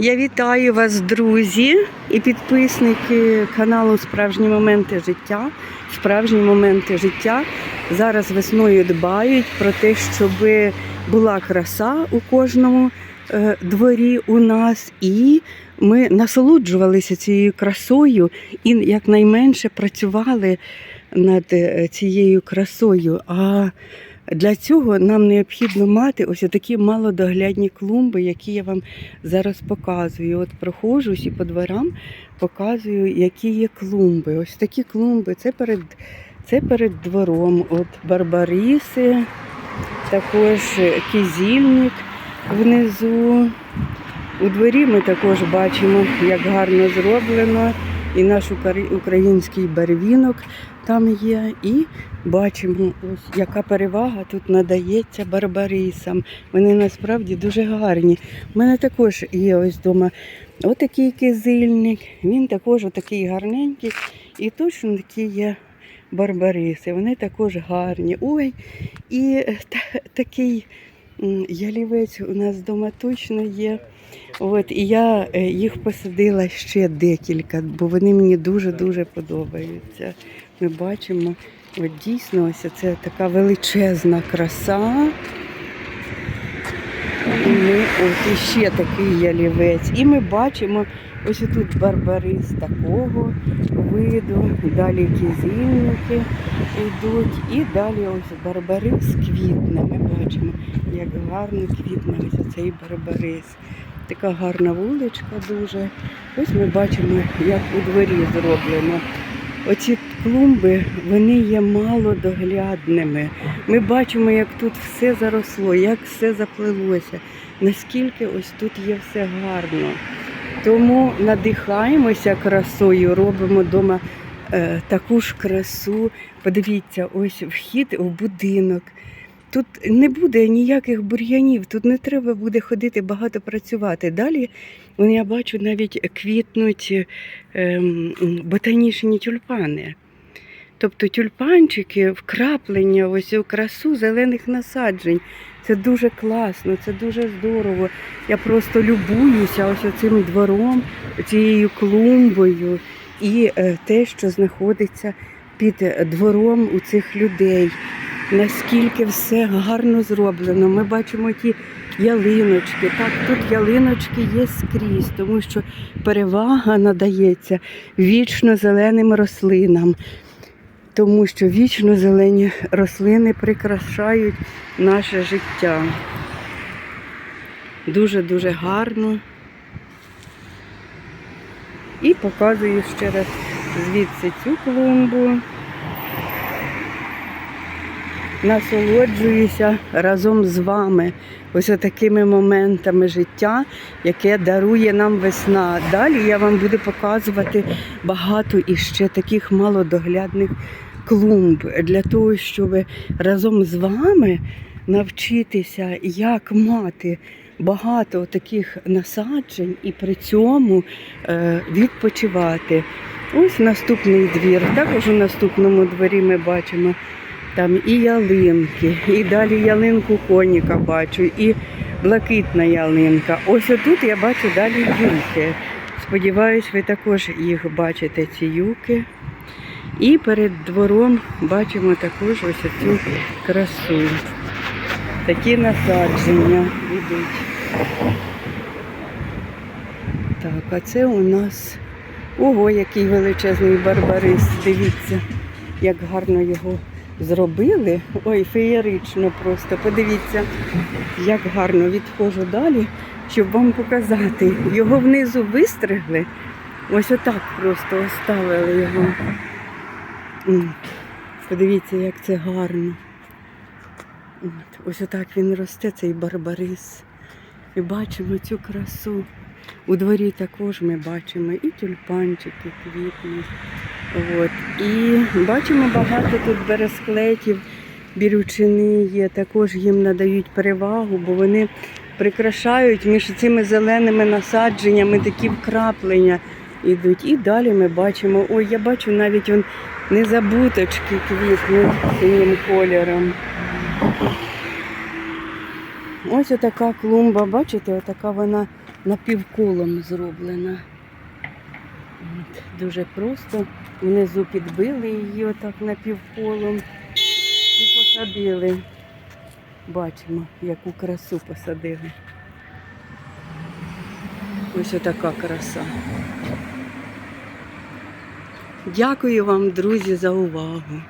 Я вітаю вас, друзі і підписники каналу Справжні моменти життя. Справжні моменти життя зараз весною дбають про те, щоб була краса у кожному е, дворі у нас, і ми насолоджувалися цією красою і якнайменше працювали над е, цією красою. А для цього нам необхідно мати ось такі малодоглядні клумби, які я вам зараз показую. От проходжусь і по дворам показую, які є клумби. Ось такі клумби. Це перед, це перед двором. От барбариси, також кизільник внизу. У дворі ми також бачимо, як гарно зроблено. І наш український барвінок там є. І бачимо, ось яка перевага тут надається барбарисам. Вони насправді дуже гарні. У мене також є ось вдома отакий кизильник. Він також отакий гарненький. І точно такі є барбариси. Вони також гарні. Ой, і та- такий ялівець у нас вдома точно є. От, і я е, їх посадила ще декілька, бо вони мені дуже-дуже подобаються. Ми бачимо, от дійсно, ось це така величезна краса. От іще такий ялівець. І ми бачимо ось тут барбарис такого виду, далі кізильники йдуть, і далі ось барбарис квітне. Ми бачимо, як гарно квітне ось цей барбарис. Така гарна вуличка дуже. Ось ми бачимо, як у дворі зроблено. Оці клумби вони є малодоглядними. Ми бачимо, як тут все заросло, як все заплелося, наскільки ось тут є все гарно. Тому надихаємося красою, робимо вдома е, таку ж красу. Подивіться, ось вхід в будинок. Тут не буде ніяких бур'янів, тут не треба буде ходити багато працювати. Далі я бачу навіть квітнуть ем, ботанічні тюльпани. Тобто тюльпанчики, вкраплення ось у красу зелених насаджень. Це дуже класно, це дуже здорово. Я просто любуюся ось цим двором, цією клумбою і е, те, що знаходиться під двором у цих людей. Наскільки все гарно зроблено. Ми бачимо ті ялиночки. Так, тут ялиночки є скрізь, тому що перевага надається вічно зеленим рослинам тому що вічно зелені рослини прикрашають наше життя. Дуже-дуже гарно. І показую ще раз звідси цю клумбу. Насолоджуюся разом з вами ось такими моментами життя, яке дарує нам весна. Далі я вам буду показувати багато іще таких малодоглядних клумб для того, щоб разом з вами навчитися, як мати багато таких насаджень і при цьому е, відпочивати. Ось наступний двір. Також у наступному дворі ми бачимо там і ялинки, і далі ялинку коніка бачу, і блакитна ялинка. Ось отут я бачу далі юки. Сподіваюсь, ви також їх бачите, ці юки. І перед двором бачимо також ось цю красу. Такі насадження йдуть. Так, а це у нас ого, який величезний барбарис. Дивіться, як гарно його зробили. Ой, феєрично просто. Подивіться, як гарно відходжу далі, щоб вам показати. Його внизу вистригли. Ось отак просто оставили його. Подивіться, як це гарно. От, ось отак він росте, цей барбарис. І бачимо цю красу. У дворі також ми бачимо і тюльпанчики квітнуть. От. І бачимо багато тут бересклетів, бірючини є, також їм надають перевагу, бо вони прикрашають між цими зеленими насадженнями такі вкраплення йдуть. І далі ми бачимо, ой, я бачу навіть он незабуточки квітнуть синім кольором. Ось отака клумба, бачите, отака вона напівколом зроблена. От, дуже просто. Внизу підбили її отак напівколом і посадили. Бачимо, яку красу посадили. Ось отака краса. Дякую вам, друзі, за увагу.